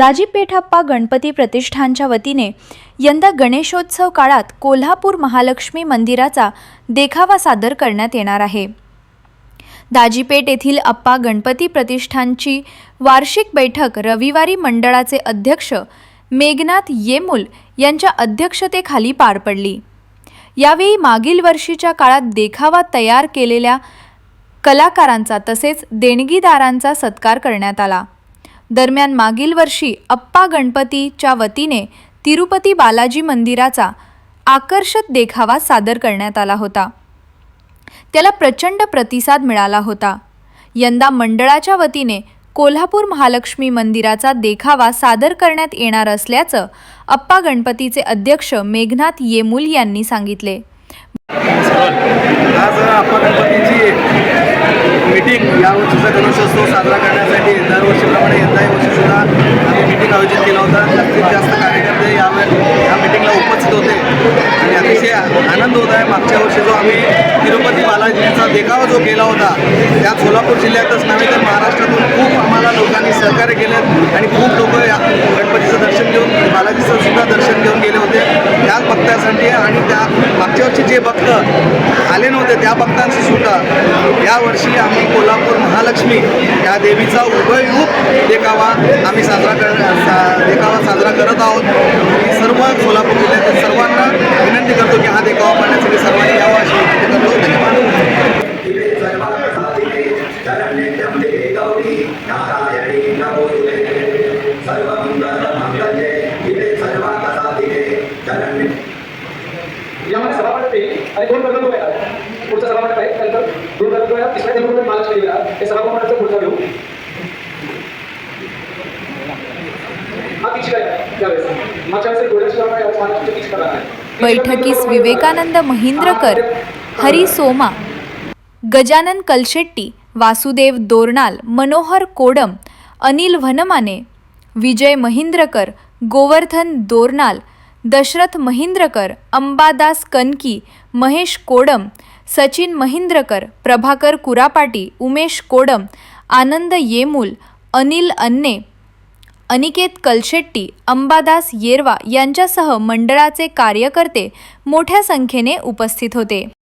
दाजीपेठप्पा गणपती प्रतिष्ठानच्या वतीने यंदा गणेशोत्सव काळात कोल्हापूर महालक्ष्मी मंदिराचा देखावा सादर करण्यात येणार आहे. दाजीपेठ येथील अप्पा गणपती प्रतिष्ठानची वार्षिक बैठक रविवारी मंडळाचे अध्यक्ष मेघनाथ येमुल यांच्या अध्यक्षतेखाली पार पडली. यावेळी मागील वर्षीच्या काळात देखावा तयार केलेल्या कलाकारांचा तसेच देणगीदारांचा सत्कार करण्यात आला. दरम्यान मागील वर्षी अप्पा गणपतीच्या वतीने तिरुपती बालाजी मंदिराचा आकर्षक देखावा सादर करण्यात आला होता. त्याला प्रचंड प्रतिसाद मिळाला होता. यंदा मंडळाच्या वतीने कोल्हापूर महालक्ष्मी मंदिराचा देखावा सादर करण्यात येणार असल्याचं अप्पा गणपतीचे अध्यक्ष मेघनाथ येमुल यांनी सांगितले. आज आपण गणपतीची मीटिंग या वर्षीचा गणेशोत्सव साजरा करण्यासाठी यंदा वर्षी आम्ही मीटिंग आयोजित केला होता. जास्तीत जास्त कार्यकर्ते यावेळी या मीटिंगला उपस्थित होते. आणि अतिशय आनंद होत आहे. मागच्या वर्षी जो आम्ही तिरुपती बालाजीचा देखावा जो केला होता त्या सोलापूर जिल्ह्यातच नव्हे तर महाराष्ट्र त्याच भक्तासाठी आणि त्या मागच्या वर्षी जे भक्त आले नव्हते त्या भक्तांची सुद्धा यावर्षी आम्ही कोल्हापूर महालक्ष्मी या देवीचा उभयरूप देखावा आम्ही साजरा कर सा देखावा साजरा करत आहोत. मी सर्व कोल्हापूर जिल्ह्यातील सर्वांना विनंती करतो की हा देखावा पाहण्यासाठी सर्वांनी यावा अशी विनंती करतो. धन्यवाद. आणि दोन प्रकल्प पुढचा सभामंडप आहे त्यानंतर दोन प्रकल्प तिसऱ्या महालक्ष्मी येणार हे सभामंडपचा पुढचा घेऊ. हा आहे त्यावेळेस मागच्या वेळेस आहे. बैठकीस विवेकानंद महिंद्रकर हरी सोमा गजानन कलशेट्टी वासुदेव दोरनाल मनोहर कोडम अनिल वनमाने विजय महिंद्रकर गोवर्धन दोरनाल दशरथ महिंद्रकर अंबादास कनकी महेश कोडम सचिन महिंद्रकर प्रभाकर कुरापाटी उमेश कोडम आनंद येमूल अनिल अन्ने अनिकेत कलशेट्टी अंबादास येरवा यांच्यासह मंडळाचे कार्यकर्ते मोठ्या संख्येने उपस्थित होते.